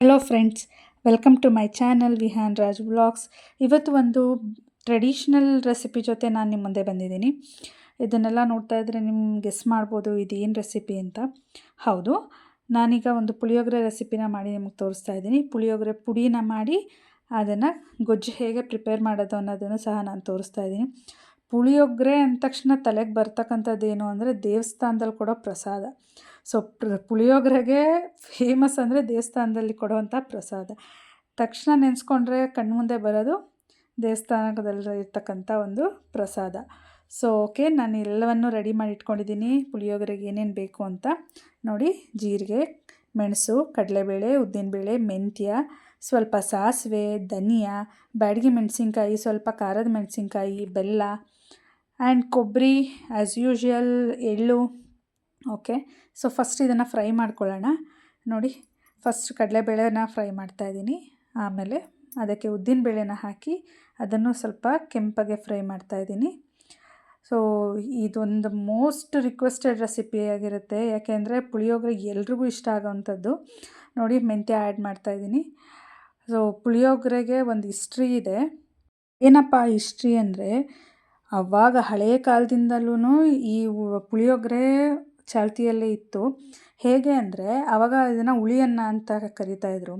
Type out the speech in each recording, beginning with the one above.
Hello friends welcome to my channel Vihaan Raj vlogs ಇವತ್ತು ಒಂದು traditional recipe ಜೊತೆ ನಾನು ನಿಮ್ಮ ಮುಂದೆ ಬಂದಿದ್ದೀನಿ. ಇದನ್ನೆಲ್ಲ ನೋಡ್ತಾ ಇದ್ರೆ ನಿಮ್ಗೆ ಗೆಸ್ ಮಾಡ್ಬೋದು ಇದು ಏನು ರೆಸಿಪಿ ಅಂತ. ಹೌದು, ನಾನೀಗ ಒಂದು ಪುಳಿಯೋಗರೆ ರೆಸಿಪಿನ ಮಾಡಿ ನಿಮಗೆ ತೋರಿಸ್ತಾ ಇದ್ದೀನಿ. ಪುಳಿಯೋಗರೆ ಪುಡಿನ ಮಾಡಿ ಅದನ್ನು ಗೊಜ್ಜು ಹೇಗೆ ಪ್ರಿಪೇರ್ ಮಾಡೋದು ಅನ್ನೋದನ್ನು ಸಹ ನಾನು ತೋರಿಸ್ತಾ ಇದ್ದೀನಿ. ಪುಳಿಯೋಗರೆ ಅಂದ ತಕ್ಷಣ ತಲೆಗೆ ಬರ್ತಕ್ಕಂಥದ್ದು ಏನು ಅಂದರೆ ದೇವಸ್ಥಾನದಲ್ಲಿ ಕೊಡೋ ಪ್ರಸಾದ. ಸೊ ಪುಳಿಯೋಗರೆಗೆ ಫೇಮಸ್ ಅಂದರೆ ದೇವಸ್ಥಾನದಲ್ಲಿ ಕೊಡುವಂಥ ಪ್ರಸಾದ. ತಕ್ಷಣ ನೆನೆಸ್ಕೊಂಡ್ರೆ ಕಣ್ಮುಂದೆ ಬರೋದು ದೇವಸ್ಥಾನದಲ್ಲಿ ಇರ್ತಕ್ಕಂಥ ಒಂದು ಪ್ರಸಾದ. ಸೊ, ಓಕೆ, ನಾನು ಎಲ್ಲವನ್ನು ರೆಡಿ ಮಾಡಿ ಇಟ್ಕೊಂಡಿದ್ದೀನಿ. ಪುಳಿಯೋಗರೆಗೆ ಏನೇನು ಬೇಕು ಅಂತ ನೋಡಿ, ಜೀರಿಗೆ, ಮೆಣಸು, ಕಡಲೆಬೇಳೆ, ಉದ್ದಿನಬೇಳೆ, ಮೆಂತ್ಯ, ಸ್ವಲ್ಪ ಸಾಸಿವೆ, ಧನಿಯಾ, ಬ್ಯಾಡಿಗೆ ಮೆಣಸಿನ್ಕಾಯಿ, ಸ್ವಲ್ಪ ಖಾರದ ಮೆಣಸಿನ್ಕಾಯಿ, ಬೆಲ್ಲ, ಆ್ಯಂಡ್ ಕೊಬ್ಬರಿ ಆ್ಯಸ್ ಯೂಶ್ವಲ್ ಎಳ್ಳು, ಓಕೆ. ಸೊ ಫಸ್ಟ್ ಇದನ್ನು ಫ್ರೈ ಮಾಡ್ಕೊಳ್ಳೋಣ. ನೋಡಿ ಫಸ್ಟ್ ಕಡಲೆಬೇಳೆನ ಫ್ರೈ ಮಾಡ್ತಾಯಿದ್ದೀನಿ ಆಮೇಲೆ ಅದಕ್ಕೆ ಉದ್ದಿನ ಬೇಳೆನ ಹಾಕಿ ಅದನ್ನು ಸ್ವಲ್ಪ ಕೆಂಪಗೆ ಫ್ರೈ ಮಾಡ್ತಾಯಿದ್ದೀನಿ ಸೊ ಇದೊಂದು ಮೋಸ್ಟ್ ರಿಕ್ವೆಸ್ಟೆಡ್ ರೆಸಿಪಿ ಆಗಿರುತ್ತೆ. ಯಾಕೆಂದರೆ ಪುಳಿಯೋಗರೆ ಎಲ್ರಿಗೂ ಇಷ್ಟ ಆಗೋವಂಥದ್ದು ನೋಡಿ, ಮೆಂತ್ಯ ಆ್ಯಡ್ ಮಾಡ್ತಾಯಿದ್ದೀನಿ ಸೊ ಪುಳಿಯೋಗರೆಗೆ ಒಂದು ಹಿಸ್ಟ್ರಿ ಇದೆ. ಏನಪ್ಪ ಹಿಸ್ಟ್ರಿ ಅಂದರೆ ಆವಾಗ ಹಳೆಯ ಕಾಲದಿಂದಲೂ ಈ ಪುಳಿಯೋಗರೆ ಚಾಲ್ತಿಯಲ್ಲೇ ಇತ್ತು. ಹೇಗೆ ಅಂದರೆ ಆವಾಗ ಇದನ್ನು ಹುಳಿಯನ್ನ ಅಂತ ಕರಿತಾಯಿದ್ರು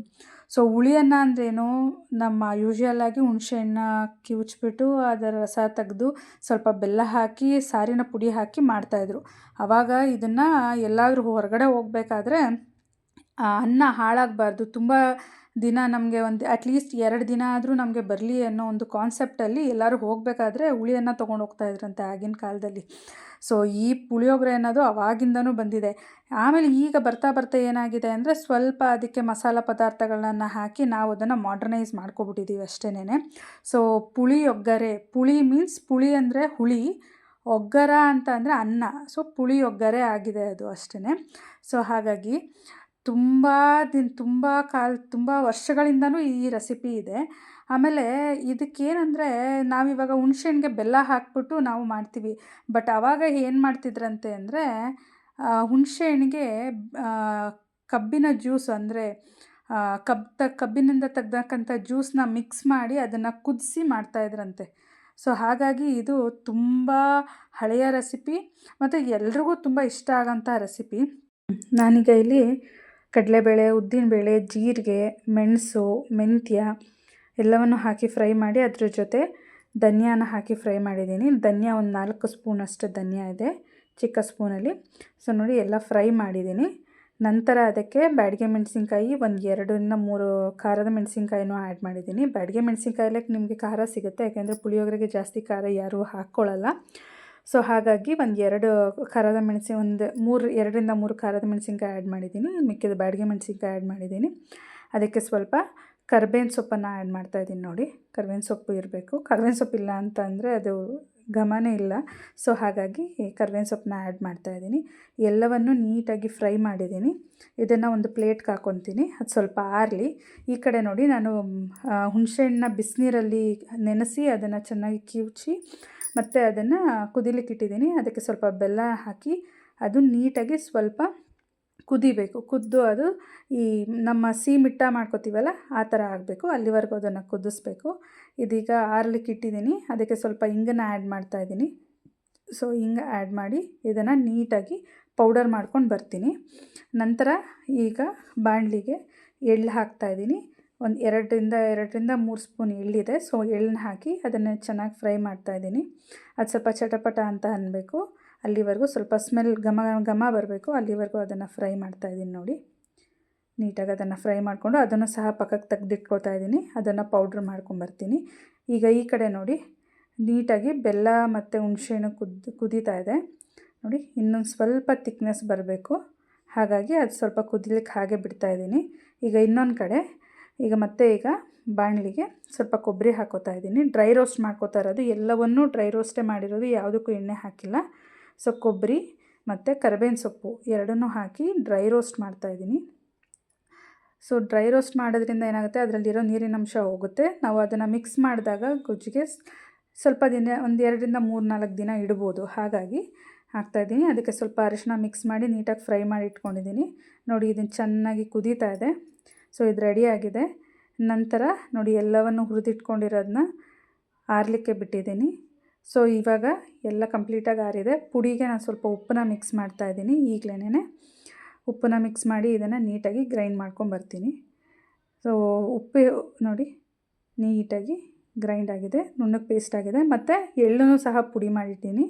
ಸೊ ಹುಳಿಯನ್ನ ಅಂದ್ರೇನು? ನಮ್ಮ ಯೂಶ್ವಲಾಗಿ ಹುಣಸೆಹಣ್ಣು ಕಿವುಚ್ಬಿಟ್ಟು ಅದರ ರಸ ತೆಗೆದು ಸ್ವಲ್ಪ ಬೆಲ್ಲ ಹಾಕಿ, ಸಾರಿನ ಪುಡಿ ಹಾಕಿ ಮಾಡ್ತಾಯಿದ್ರು ಆವಾಗ ಇದನ್ನು ಎಲ್ಲಾದರೂ ಹೊರಗಡೆ ಹೋಗ್ಬೇಕಾದ್ರೆ ಅನ್ನ ಹಾಳಾಗಬಾರ್ದು. ತುಂಬ ದಿನ ನಮಗೆ ಒಂದು ಅಟ್ಲೀಸ್ಟ್ ಎರಡು ದಿನ ಆದರೂ ನಮಗೆ ಬರಲಿ ಅನ್ನೋ ಒಂದು ಕಾನ್ಸೆಪ್ಟಲ್ಲಿ ಎಲ್ಲರೂ ಹೋಗಬೇಕಾದ್ರೆ ಹುಳಿಯನ್ನು ತೊಗೊಂಡು ಹೋಗ್ತಾಯಿದ್ರಂತೆ ಆಗಿನ ಕಾಲದಲ್ಲಿ. ಸೊ ಈ ಪುಳಿಯೋಗರೆ ಅನ್ನೋದು ಅವಾಗಿಂದನೂ ಬಂದಿದೆ. ಆಮೇಲೆ ಈಗ ಬರ್ತಾ ಬರ್ತಾ ಏನಾಗಿದೆ ಅಂದರೆ ಸ್ವಲ್ಪ ಅದಕ್ಕೆ ಮಸಾಲ ಪದಾರ್ಥಗಳನ್ನು ಹಾಕಿ ನಾವು ಅದನ್ನು ಮಾಡ್ರನೈಸ್ ಮಾಡ್ಕೊಬಿಟ್ಟಿದ್ದೀವಿ ಅಷ್ಟೇನೆ ಸೊ ಪುಳಿಯೊಗ್ಗರೆ, ಪುಳಿ ಮೀನ್ಸ್ ಪುಳಿ ಅಂದರೆ ಹುಳಿ, ಒಗ್ಗರ ಅಂತ ಅಂದರೆ ಅನ್ನ. ಸೊ ಪುಳಿಯೊಗ್ಗರೆ ಆಗಿದೆ ಅದು ಅಷ್ಟೇ ಸೊ ಹಾಗಾಗಿ ತುಂಬ ದಿನ, ತುಂಬ ಕಾಲ, ತುಂಬ ವರ್ಷಗಳಿಂದಲೂ ಈ ರೆಸಿಪಿ ಇದೆ. ಆಮೇಲೆ ಇದಕ್ಕೇನಂದರೆ ನಾವಿವಾಗ ಹುಣ್ಸೆಹಣ್ಣಿಗೆ ಬೆಲ್ಲ ಹಾಕ್ಬಿಟ್ಟು ನಾವು ಮಾಡ್ತೀವಿ. ಬಟ್ ಆವಾಗ ಏನು ಮಾಡ್ತಿದ್ರಂತೆ ಅಂದರೆ ಹುಣಸೆಹಣ್ಣಿಗೆ ಕಬ್ಬಿನ ಜ್ಯೂಸ್ ಅಂದರೆ ಕಬ್, ತ, ಕಬ್ಬಿನಿಂದ ತೆಗ್ದಕ್ಕಂಥ ಜ್ಯೂಸನ್ನ ಮಿಕ್ಸ್ ಮಾಡಿ ಅದನ್ನು ಕುದಿಸಿ ಮಾಡ್ತಾಯಿದ್ರಂತೆ ಸೊ ಹಾಗಾಗಿ ಇದು ತುಂಬ ಹಳೆಯ ರೆಸಿಪಿ ಮತ್ತು ಎಲ್ರಿಗೂ ತುಂಬ ಇಷ್ಟ ಆಗೋಂಥ ರೆಸಿಪಿ ನಾನೀಗ ಇಲ್ಲಿ ಕಡಲೆಬೇಳೆ, ಉದ್ದಿನಬೇಳೆ, ಜೀರಿಗೆ, ಮೆಣಸು, ಮೆಂತ್ಯ ಎಲ್ಲವನ್ನು ಹಾಕಿ ಫ್ರೈ ಮಾಡಿ ಅದ್ರ ಜೊತೆ ಧನಿಯಾನ ಹಾಕಿ ಫ್ರೈ ಮಾಡಿದ್ದೀನಿ. ಧನಿಯಾ ಒಂದು ನಾಲ್ಕು ಸ್ಪೂನಷ್ಟು ಧನಿಯಾ ಇದೆ ಚಿಕ್ಕ ಸ್ಪೂನಲ್ಲಿ. ಸೊ ನೋಡಿ ಎಲ್ಲ ಫ್ರೈ ಮಾಡಿದ್ದೀನಿ. ನಂತರ ಅದಕ್ಕೆ ಬ್ಯಾಡಿಗೆ ಮೆಣಸಿನ್ಕಾಯಿ ಒಂದು ಎರಡರಿಂದ ಮೂರು ಖಾರದ ಮೆಣಸಿನ್ಕಾಯಿನೂ ಆ್ಯಡ್ ಮಾಡಿದ್ದೀನಿ. ಬ್ಯಾಡಿಗೆ ಮೆಣಸಿನ್ಕಾಯಲ್ಲೇ ನಿಮಗೆ ಖಾರ ಸಿಗುತ್ತೆ, ಯಾಕೆಂದರೆ ಪುಳಿಯೋಗರೆಗೆ ಜಾಸ್ತಿ ಖಾರ ಯಾರೂ ಹಾಕ್ಕೊಳ್ಳಲ್ಲ ಸೊ ಹಾಗಾಗಿ ಒಂದು ಎರಡು ಖಾರದ ಮೆಣಸಿನ, ಒಂದು ಮೂರು, ಎರಡರಿಂದ ಮೂರು ಖಾರದ ಮೆಣಸಿನ್ಕಾಯಿ ಆ್ಯಡ್ ಮಾಡಿದ್ದೀನಿ. ಮಿಕ್ಕಿದ ಬ್ಯಾಡಿಗೆ ಮೆಣಸಿನ್ಕಾಯಿ ಆ್ಯಡ್ ಮಾಡಿದ್ದೀನಿ. ಅದಕ್ಕೆ ಸ್ವಲ್ಪ ಕರ್ಬೇವಿನ ಸೊಪ್ಪನ್ನು ಆ್ಯಡ್ ಮಾಡ್ತಾಯಿದ್ದೀನಿ ನೋಡಿ. ಕರ್ಬೇವಿನ ಸೊಪ್ಪು ಇರಬೇಕು. ಕರ್ಬೇವಿನ ಸೊಪ್ಪು ಇಲ್ಲ ಅಂತಂದರೆ ಅದು ಘಮನೇ ಇಲ್ಲ. ಸೊ ಹಾಗಾಗಿ ಕರ್ಬೇವಿನ ಸೊಪ್ಪನ್ನ ಆ್ಯಡ್ ಮಾಡ್ತಾಯಿದ್ದೀನಿ ಎಲ್ಲವನ್ನು ನೀಟಾಗಿ ಫ್ರೈ ಮಾಡಿದ್ದೀನಿ. ಇದನ್ನು ಒಂದು ಪ್ಲೇಟ್ಗೆ ಹಾಕ್ಕೊತೀನಿ ಅದು ಸ್ವಲ್ಪ ಆರಲಿ. ಈ ಕಡೆ ನೋಡಿ ನಾನು ಹುಣಸೆಹಣ್ಣ ಬಿಸಿನೀರಲ್ಲಿ ನೆನೆಸಿ ಅದನ್ನು ಚೆನ್ನಾಗಿ ಕಿವುಚಿ ಮತ್ತು ಅದನ್ನು ಕುದಿಲಿಕ್ಕೆ ಇಟ್ಟಿದ್ದೀನಿ. ಅದಕ್ಕೆ ಸ್ವಲ್ಪ ಬೆಲ್ಲ ಹಾಕಿ ಅದು ನೀಟಾಗಿ ಸ್ವಲ್ಪ ಕುದಿಬೇಕು. ಕುದ್ದು ಅದು ಈ ನಮ್ಮ ಸಿ ಮಿಟ್ಟ ಮಾಡ್ಕೋತೀವಲ್ಲ, ಆ ಥರ ಆಗಬೇಕು. ಅಲ್ಲಿವರೆಗೂ ಅದನ್ನು ಕುದಿಸ್ಬೇಕು. ಇದೀಗ ಆರ್ಲಿಕ್ಕೆ ಇಟ್ಟಿದ್ದೀನಿ. ಅದಕ್ಕೆ ಸ್ವಲ್ಪ ಹಿಂಗನ್ನ ಆ್ಯಡ್ ಮಾಡ್ತಾಯಿದ್ದೀನಿ ಸೊ ಹಿಂಗೆ ಆ್ಯಡ್ ಮಾಡಿ ಇದನ್ನು ನೀಟಾಗಿ ಪೌಡರ್ ಮಾಡ್ಕೊಂಡು ಬರ್ತೀನಿ. ನಂತರ ಈಗ ಬಾಣಲಿಗೆ ಎಳ್ಳು ಹಾಕ್ತಾಯಿದ್ದೀನಿ ಒಂದು ಎರಡರಿಂದ ಎರಡರಿಂದ ಮೂರು ಸ್ಪೂನ್ ಎಳ್ಳಿದೆ. ಸೊ ಎಳ್ಳನ್ನ ಹಾಕಿ ಅದನ್ನು ಚೆನ್ನಾಗಿ ಫ್ರೈ ಮಾಡ್ತಾಯಿದ್ದೀನಿ ಅದು ಸ್ವಲ್ಪ ಚಟಪಟ ಅಂತ ಅನ್ನಬೇಕು ಅಲ್ಲಿವರೆಗೂ ಸ್ವಲ್ಪ ಸ್ಮೆಲ್ ಘಮ ಘಮ ಬರಬೇಕು. ಅಲ್ಲಿವರೆಗೂ ಅದನ್ನು ಫ್ರೈ ಮಾಡ್ತಾಯಿದ್ದೀನಿ ನೋಡಿ. ನೀಟಾಗಿ ಅದನ್ನು ಫ್ರೈ ಮಾಡಿಕೊಂಡು ಅದನ್ನು ಸಹ ಪಕ್ಕಕ್ಕೆ ತೆಗೆದಿಟ್ಕೊಳ್ತಾ ಇದ್ದೀನಿ. ಅದನ್ನು ಪೌಡ್ರ್ ಮಾಡ್ಕೊಂಬರ್ತೀನಿ ಈಗ ಈ ಕಡೆ ನೋಡಿ, ನೀಟಾಗಿ ಬೆಲ್ಲ ಮತ್ತು ಹುಣಸೆಹಣ್ಣು ಕುದ್ದು ಕುದೀತಾ ಇದೆ. ನೋಡಿ, ಇನ್ನೊಂದು ಸ್ವಲ್ಪ ತಿಕ್ನೆಸ್ ಬರಬೇಕು. ಹಾಗಾಗಿ ಅದು ಸ್ವಲ್ಪ ಕುದಿಲಿಕ್ಕೆ ಹಾಗೆ ಬಿಡ್ತಾಯಿದ್ದೀನಿ ಈಗ ಇನ್ನೊಂದು ಕಡೆ ಈಗ ಮತ್ತೆ ಈಗ ಬಾಣಲಿಗೆ ಸ್ವಲ್ಪ ಕೊಬ್ಬರಿ ಹಾಕೋತಾ ಇದ್ದೀನಿ. ಡ್ರೈ ರೋಸ್ಟ್ ಮಾಡ್ಕೋತಾ ಇರೋದು. ಎಲ್ಲವನ್ನೂ ಡ್ರೈ ರೋಸ್ಟೇ ಮಾಡಿರೋದು. ಯಾವುದಕ್ಕೂ ಎಣ್ಣೆ ಹಾಕಿಲ್ಲ. ಸೊ ಕೊಬ್ಬರಿ ಮತ್ತು ಕರಿಬೇವಿನ ಸೊಪ್ಪು ಎರಡನ್ನೂ ಹಾಕಿ ಡ್ರೈ ರೋಸ್ಟ್ ಮಾಡ್ತಾ ಇದ್ದೀನಿ. ಸೊ ಡ್ರೈ ರೋಸ್ಟ್ ಮಾಡೋದ್ರಿಂದ ಏನಾಗುತ್ತೆ? ಅದರಲ್ಲಿರೋ ನೀರಿನ ಅಂಶ ಹೋಗುತ್ತೆ. ನಾವು ಅದನ್ನು ಮಿಕ್ಸ್ ಮಾಡಿದಾಗ ಗೊಜ್ಜಿಗೆ ಸ್ವಲ್ಪ ದಿನ, ಒಂದು ಎರಡರಿಂದ ಮೂರು ನಾಲ್ಕು ದಿನ ಇಡ್ಬೋದು. ಹಾಗಾಗಿ ಹಾಕ್ತಾಯಿದ್ದೀನಿ ಅದಕ್ಕೆ ಸ್ವಲ್ಪ ಅರಿಶಿನ ಮಿಕ್ಸ್ ಮಾಡಿ ನೀಟಾಗಿ ಫ್ರೈ ಮಾಡಿ ಇಟ್ಕೊಂಡಿದ್ದೀನಿ. ನೋಡಿ ಇದನ್ನು ಚೆನ್ನಾಗಿ ಕುದೀತಾ ಇದೆ. ಸೊ ಇದು ರೆಡಿ ಆಗಿದೆ. ನಂತರ ನೋಡಿ ಎಲ್ಲವನ್ನು ಹುರಿದಿಟ್ಕೊಂಡಿರೋದನ್ನ ಆರಲಿಕ್ಕೆ ಬಿಟ್ಟಿದ್ದೀನಿ. ಸೊ ಇವಾಗ ಎಲ್ಲ ಕಂಪ್ಲೀಟಾಗಿ ಆರಿದೆ. ಪುಡಿಗೆ ನಾನು ಸ್ವಲ್ಪ ಉಪ್ಪನ್ನ ಮಿಕ್ಸ್ ಮಾಡ್ತಾ ಇದ್ದೀನಿ ಈಗಲೇ ಉಪ್ಪನ್ನ ಮಿಕ್ಸ್ ಮಾಡಿ ಇದನ್ನು ನೀಟಾಗಿ ಗ್ರೈಂಡ್ ಮಾಡ್ಕೊಂಬರ್ತೀನಿ ಸೊ ಉಪ್ಪು ನೋಡಿ ನೀಟಾಗಿ ಗ್ರೈಂಡ್ ಆಗಿದೆ. ನುಣ್ಣಗೆ ಪೇಸ್ಟ್ ಆಗಿದೆ. ಮತ್ತು ಎಳ್ಳನ್ನು ಸಹ ಪುಡಿ ಮಾಡಿದ್ದೀನಿ.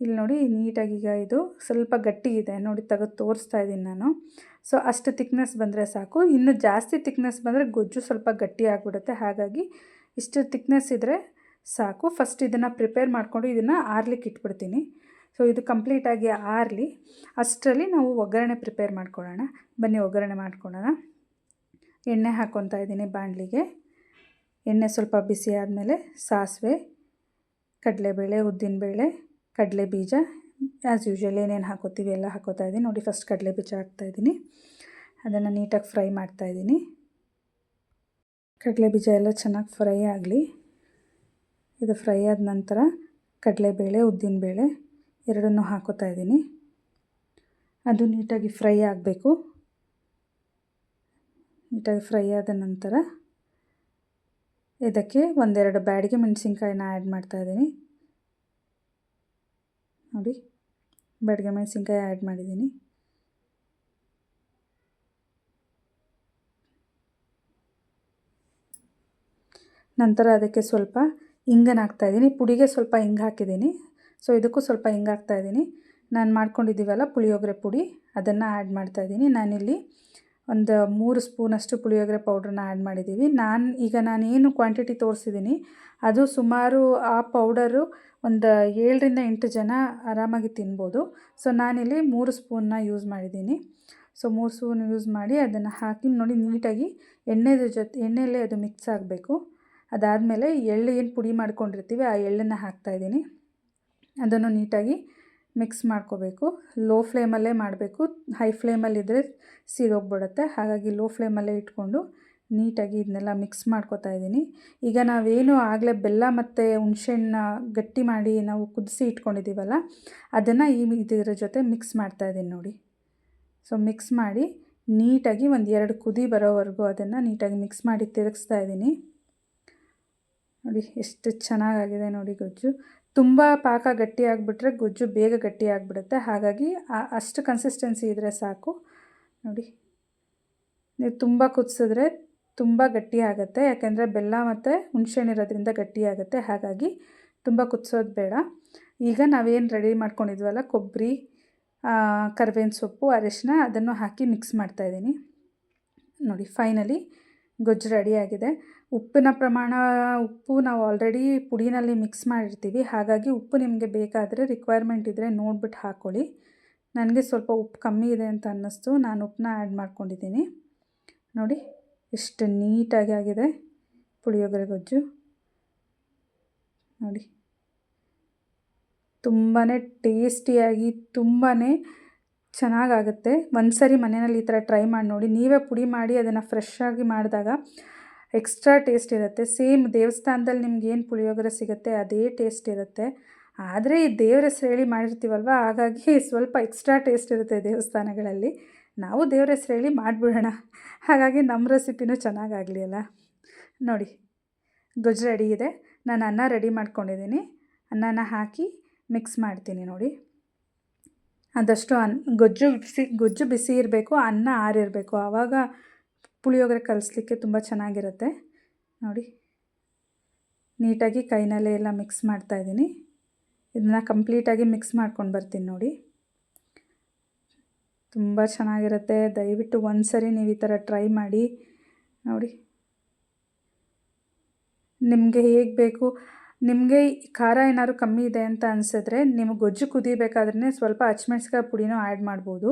ಇಲ್ಲಿ ನೋಡಿ ನೀಟಾಗಿ ಈಗ ಇದು ಸ್ವಲ್ಪ ಗಟ್ಟಿ ಇದೆ. ನೋಡಿ ತೆಗೆದು ತೋರಿಸ್ತಾ ಇದ್ದೀನಿ ನಾನು. ಸೊ ಅಷ್ಟು ತಿಕ್ನೆಸ್ ಬಂದರೆ ಸಾಕು. ಇನ್ನು ಜಾಸ್ತಿ ತಿಕ್ನೆಸ್ ಬಂದರೆ ಗೊಜ್ಜು ಸ್ವಲ್ಪ ಗಟ್ಟಿ ಆಗಿಬಿಡುತ್ತೆ. ಹಾಗಾಗಿ ಇಷ್ಟು ತಿಕ್ನೆಸ್ ಇದ್ದರೆ ಸಾಕು. ಫಸ್ಟ್ ಇದನ್ನು ಪ್ರಿಪೇರ್ ಮಾಡಿಕೊಂಡು ಇದನ್ನು ಆರ್ಲಿಕ್ಕೆ ಇಟ್ಬಿಡ್ತೀನಿ. ಸೊ ಇದು ಕಂಪ್ಲೀಟಾಗಿ ಆರಲಿ. ಅಷ್ಟರಲ್ಲಿ ನಾವು ಒಗ್ಗರಣೆ ಪ್ರಿಪೇರ್ ಮಾಡ್ಕೊಳ್ಳೋಣ. ಬನ್ನಿ, ಒಗ್ಗರಣೆ ಮಾಡ್ಕೊಳ್ಳೋಣ. ಎಣ್ಣೆ ಹಾಕ್ಕೊತಾ ಇದ್ದೀನಿ ಬಾಣಲಿಗೆ. ಎಣ್ಣೆ ಸ್ವಲ್ಪ ಬಿಸಿ ಆದಮೇಲೆ ಸಾಸಿವೆ, ಕಡಲೆಬೇಳೆ, ಉದ್ದಿನಬೇಳೆ ಕಡಲೆ ಬೀಜ ಆ್ಯಸ್ ಯೂಶ್ವಲ್ ಏನೇನು ಹಾಕೋತೀವಿ ಎಲ್ಲ ಹಾಕೋತಾ ಇದ್ದೀನಿ. ನೋಡಿ ಫಸ್ಟ್ ಕಡಲೆ ಬೀಜ ಹಾಕ್ತಾಯಿದ್ದೀನಿ ಅದನ್ನು ನೀಟಾಗಿ ಫ್ರೈ ಮಾಡ್ತಾ ಇದ್ದೀನಿ. ಕಡಲೆ ಬೀಜ ಎಲ್ಲ ಚೆನ್ನಾಗಿ ಫ್ರೈ ಆಗಲಿ. ಇದು ಫ್ರೈ ಆದ ನಂತರ ಕಡಲೆಬೇಳೆ ಉದ್ದಿನಬೇಳೆ ಎರಡನ್ನೂ ಹಾಕೋತಾ ಇದ್ದೀನಿ. ಅದು ನೀಟಾಗಿ ಫ್ರೈ ಆಗಬೇಕು. ನೀಟಾಗಿ ಫ್ರೈ ಆದ ನಂತರ ಇದಕ್ಕೆ ಒಂದೆರಡು ಬ್ಯಾಡಿಗೆ ಮೆಣಸಿನ್ಕಾಯಿನ ಆ್ಯಡ್ ಮಾಡ್ತಾಯಿದ್ದೀನಿ ನೋಡಿ ಬೆಳಗ್ಗೆ ಮೆಣಸಿನ್ಕಾಯಿ ಆ್ಯಡ್ ಮಾಡಿದ್ದೀನಿ. ನಂತರ ಅದಕ್ಕೆ ಸ್ವಲ್ಪ ಇಂಗನ್ನು ಹಾಕ್ತಾಯಿದ್ದೀನಿ ಪುಡಿಗೆ ಸ್ವಲ್ಪ ಹಿಂಗೆ ಹಾಕಿದ್ದೀನಿ. ಸೊ ಇದಕ್ಕೂ ಸ್ವಲ್ಪ ಹಿಂಗೆ ಹಾಕ್ತಾಯಿದ್ದೀನಿ ನಾನು ಮಾಡ್ಕೊಂಡಿದ್ದೀವಲ್ಲ ಪುಳಿಯೋಗರೆ ಪುಡಿ, ಅದನ್ನು ಆ್ಯಡ್ ಮಾಡ್ತಾಯಿದ್ದೀನಿ ನಾನಿಲ್ಲಿ ಒಂದು ಮೂರು ಸ್ಪೂನಷ್ಟು ಪುಳಿಯೋಗರೆ ಪೌಡ್ರನ್ನ ಆ್ಯಡ್ ಮಾಡಿದ್ದೀವಿ. ನಾನು, ಈಗ ನಾನೇನು ಕ್ವಾಂಟಿಟಿ ತೋರಿಸಿದ್ದೀನಿ, ಅದು ಸುಮಾರು ಆ ಪೌಡರು ಒಂದು ಏಳರಿಂದ ಎಂಟು ಜನ ಆರಾಮಾಗಿ ತಿನ್ಬೋದು. ಸೊ ನಾನಿಲ್ಲಿ ಮೂರು ಸ್ಪೂನ್ನ ಯೂಸ್ ಮಾಡಿದ್ದೀನಿ. ಸೊ ಮೂರು ಸ್ಪೂನ್ ಯೂಸ್ ಮಾಡಿ ಅದನ್ನು ಹಾಕಿ ನೋಡಿ ನೀಟಾಗಿ ಎಣ್ಣೆದ ಜೊತೆ, ಎಣ್ಣೆಯಲ್ಲೇ ಅದು ಮಿಕ್ಸ್ ಆಗಬೇಕು. ಅದಾದಮೇಲೆ ಎಳ್ಳು ಏನು ಪುಡಿ ಮಾಡ್ಕೊಂಡಿರ್ತೀವಿ ಆ ಎಳ್ಳನ್ನು ಹಾಕ್ತಾಯಿದ್ದೀನಿ ಅದನ್ನು ನೀಟಾಗಿ ಮಿಕ್ಸ್ ಮಾಡ್ಕೋಬೇಕು. ಲೋ ಫ್ಲೇಮಲ್ಲೇ ಮಾಡಬೇಕು. ಹೈ ಫ್ಲೇಮಲ್ಲಿದ್ದರೆ ಸೀದೋಗ್ಬಿಡುತ್ತೆ. ಹಾಗಾಗಿ ಲೋ ಫ್ಲೇಮಲ್ಲೇ ಇಟ್ಕೊಂಡು ನೀಟಾಗಿ ಇದನ್ನೆಲ್ಲ ಮಿಕ್ಸ್ ಮಾಡ್ಕೋತಾ ಇದ್ದೀನಿ. ಈಗ ನಾವೇನು ಆಗಲೇ ಬೆಲ್ಲ ಮತ್ತು ಹುಣ್ಸೆಹಣ್ಣ ಗಟ್ಟಿ ಮಾಡಿ ನಾವು ಕುದಿಸಿ ಇಟ್ಕೊಂಡಿದ್ದೀವಲ್ಲ, ಅದನ್ನು ಈ ಇದರ ಜೊತೆ ಮಿಕ್ಸ್ ಮಾಡ್ತಾ ಇದ್ದೀನಿ ನೋಡಿ. ಸೊ, ಮಿಕ್ಸ್ ಮಾಡಿ ನೀಟಾಗಿ ಒಂದು ಎರಡು ಕುದಿ ಬರೋವರೆಗೂ ಅದನ್ನು ನೀಟಾಗಿ ಮಿಕ್ಸ್ ಮಾಡಿ ತಿರುಗಿಸ್ತಾ ಇದ್ದೀನಿ. ನೋಡಿ, ಎಷ್ಟು ಚೆನ್ನಾಗಾಗಿದೆ ನೋಡಿ ಗೊಜ್ಜು. ತುಂಬ ಪಾಕ ಗಟ್ಟಿ ಆಗಿಬಿಟ್ರೆ ಗೊಜ್ಜು ಬೇಗ ಗಟ್ಟಿ ಆಗಿಬಿಡುತ್ತೆ. ಹಾಗಾಗಿ ಅಷ್ಟು ಕನ್ಸಿಸ್ಟೆನ್ಸಿ ಇದ್ದರೆ ಸಾಕು. ನೋಡಿ, ನೀವು ತುಂಬ ಕುದಿಸಿದ್ರೆ ತುಂಬ ಗಟ್ಟಿ ಆಗುತ್ತೆ ಯಾಕೆಂದರೆ ಬೆಲ್ಲ ಮತ್ತು ಹುಣ್ಸೆಹಣ್ಣು ಇರೋದ್ರಿಂದ ಗಟ್ಟಿ ಆಗುತ್ತೆ ಹಾಗಾಗಿ ತುಂಬ ಕುದಿಸೋದು ಬೇಡ. ಈಗ ನಾವೇನು ರೆಡಿ ಮಾಡ್ಕೊಂಡಿದ್ವಲ್ಲ, ಕೊಬ್ಬರಿ ಕರ್ಬೇವಿನ ಸೊಪ್ಪು, ಅರಿಶಿನ ಅದನ್ನು ಹಾಕಿ ಮಿಕ್ಸ್ ಮಾಡ್ತಾಯಿದ್ದೀನಿ ನೋಡಿ ಫೈನಲಿ ಗೊಜ್ಜು ರೆಡಿಯಾಗಿದೆ ಉಪ್ಪಿನ ಪ್ರಮಾಣ, ಉಪ್ಪು ನಾವು ಆಲ್ರೆಡಿ ಪುಡಿನಲ್ಲಿ ಮಿಕ್ಸ್ ಮಾಡಿರ್ತೀವಿ. ಹಾಗಾಗಿ ಉಪ್ಪು ನಿಮಗೆ ಬೇಕಾದರೆ ರಿಕ್ವೈರ್ಮೆಂಟ್ ಇದ್ದರೆ ನೋಡ್ಬಿಟ್ಟು ಹಾಕ್ಕೊಳ್ಳಿ ನನಗೆ ಸ್ವಲ್ಪ ಉಪ್ಪು ಕಮ್ಮಿ ಇದೆ ಅಂತ ಅನ್ನಿಸ್ತು. ನಾನು ಉಪ್ಪನ್ನ ಆ್ಯಡ್ ಮಾಡ್ಕೊಂಡಿದ್ದೀನಿ. ನೋಡಿ ಎಷ್ಟು ನೀಟಾಗಿ ಆಗಿದೆ ಪುಳಿಯೋಗರೆ ಗೊಜ್ಜು. ನೋಡಿ. ತುಂಬಾ ಟೇಸ್ಟಿಯಾಗಿ ತುಂಬಾ ಚೆನ್ನಾಗಾಗುತ್ತೆ. ಒಂದು ಸರಿ ಮನೆಯಲ್ಲಿ ಈ ಥರ ಟ್ರೈ ಮಾಡಿ ನೋಡಿ. ನೀವೇ ಪುಡಿ ಮಾಡಿ ಅದನ್ನು ಫ್ರೆಶ್ಶಾಗಿ ಮಾಡಿದಾಗ ಎಕ್ಸ್ಟ್ರಾ ಟೇಸ್ಟ್ ಇರುತ್ತೆ. ಸೇಮ್ ದೇವಸ್ಥಾನದಲ್ಲಿ ನಿಮ್ಗೆ ಏನು ಪುಳಿಯೋಗರೆ ಸಿಗುತ್ತೆ ಅದೇ ಟೇಸ್ಟ್ ಇರುತ್ತೆ. ಆದರೆ ಈ ದೇವ್ರ ಹೆಸರು ಹೇಳಿ ಮಾಡಿರ್ತೀವಲ್ವ? ಹಾಗಾಗಿ ಸ್ವಲ್ಪ ಎಕ್ಸ್ಟ್ರಾ ಟೇಸ್ಟ್ ಇರುತ್ತೆ ದೇವಸ್ಥಾನಗಳಲ್ಲಿ. ನಾವು ದೇವ್ರ ಹೆಸ್ರು ಹೇಳಿ ಮಾಡಿಬಿಡೋಣ. ಹಾಗಾಗಿ ನಮ್ಮ ರೆಸಿಪಿನೂ ಚೆನ್ನಾಗಾಗಲಿ ಅಲ್ಲ? ನೋಡಿ, ಗೊಜ್ಜು ರೆಡಿ ಇದೆ. ನಾನು ಅನ್ನ ರೆಡಿ ಮಾಡ್ಕೊಂಡಿದ್ದೀನಿ ಅನ್ನನ ಹಾಕಿ ಮಿಕ್ಸ್ ಮಾಡ್ತೀನಿ ನೋಡಿ. ಆದಷ್ಟು ಅನ್, ಗೊಜ್ಜು ಬಿಸಿ ಗೊಜ್ಜು ಬಿಸಿ ಇರಬೇಕು, ಅನ್ನ ಆರಿರಬೇಕು. ಆವಾಗ ಪುಳಿಯೋಗರೆ ಕಲಿಸ್ಲಿಕ್ಕೆ ತುಂಬ ಚೆನ್ನಾಗಿರುತ್ತೆ. ನೋಡಿ, ನೀಟಾಗಿ ಕೈನಲ್ಲೇ ಎಲ್ಲ ಮಿಕ್ಸ್ ಮಾಡ್ತಾಯಿದ್ದೀನಿ ಇದನ್ನ ಕಂಪ್ಲೀಟಾಗಿ ಮಿಕ್ಸ್ ಮಾಡ್ಕೊಂಡು ಬರ್ತೀನಿ ನೋಡಿ. ತುಂಬ ಚೆನ್ನಾಗಿರುತ್ತೆ. ದಯವಿಟ್ಟು ಒಂದು ಸರಿ ನೀವು ಈ ಥರ ಟ್ರೈ ಮಾಡಿ. ನೋಡಿ. ನಿಮಗೆ ಹೇಗೆ ಬೇಕು? ನಿಮಗೆ ಖಾರ ಏನಾದ್ರು ಕಮ್ಮಿ ಇದೆ ಅಂತ ಅನಿಸಿದ್ರೆ ನಿಮ್ಗೆ ಗೊಜ್ಜು ಕುದಿಬೇಕಾದ್ರೆ ಸ್ವಲ್ಪ ಹಚ್ಮೆಣ್ಸಿಕಾಯಿ ಪುಡಿನೂ ಆ್ಯಡ್ ಮಾಡ್ಬೋದು.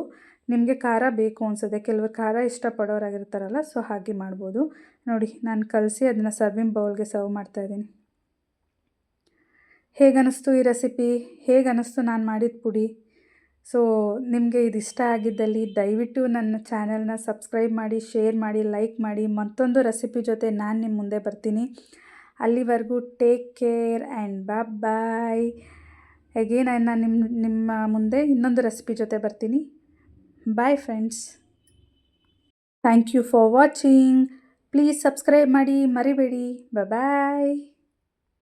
ನಿಮಗೆ ಖಾರ ಬೇಕು ಅನಿಸುತ್ತೆ. ಕೆಲವರು ಖಾರ ಇಷ್ಟಪಡೋರಾಗಿರ್ತಾರಲ್ಲ, ಸೊ ಹಾಗೆ ಮಾಡ್ಬೋದು. ನೋಡಿ, ನಾನು ಕಲಸಿ ಅದನ್ನು ಸರ್ವಿಂಗ್ ಬೌಲ್ಗೆ ಸರ್ವ್ ಮಾಡ್ತಾಯಿದ್ದೀನಿ ಹೇಗೆ ಅನ್ನಿಸ್ತು ಈ ರೆಸಿಪಿ? ಹೇಗೆ ಅನ್ನಿಸ್ತು ನಾನು ಮಾಡಿದ ಪುಡಿ? ಸೊ, ನಿಮಗೆ ಇದು ಇಷ್ಟ ಆಗಿದ್ದಲ್ಲಿ ದಯವಿಟ್ಟು ನನ್ನ ಚಾನಲ್ನ ಸಬ್ಸ್ಕ್ರೈಬ್ ಮಾಡಿ, ಶೇರ್ ಮಾಡಿ, ಲೈಕ್ ಮಾಡಿ, ಮತ್ತೊಂದು ರೆಸಿಪಿ ಜೊತೆ ನಾನು ನಿಮ್ಮ ಮುಂದೆ ಬರ್ತೀನಿ. ಅಲ್ಲಿವರೆಗೂ take care and bye bye. Again ನಾನು ನಿಮ್ಮ ನಿಮ್ಮ ಮುಂದೆ ಇನ್ನೊಂದು ರೆಸಿಪಿ ಜೊತೆ ಬರ್ತೀನಿ. Bye friends. Thank you for watching. Please subscribe ಮಾಡಿ, ಮರಿಬೇಡಿ. ಬಾಯ್.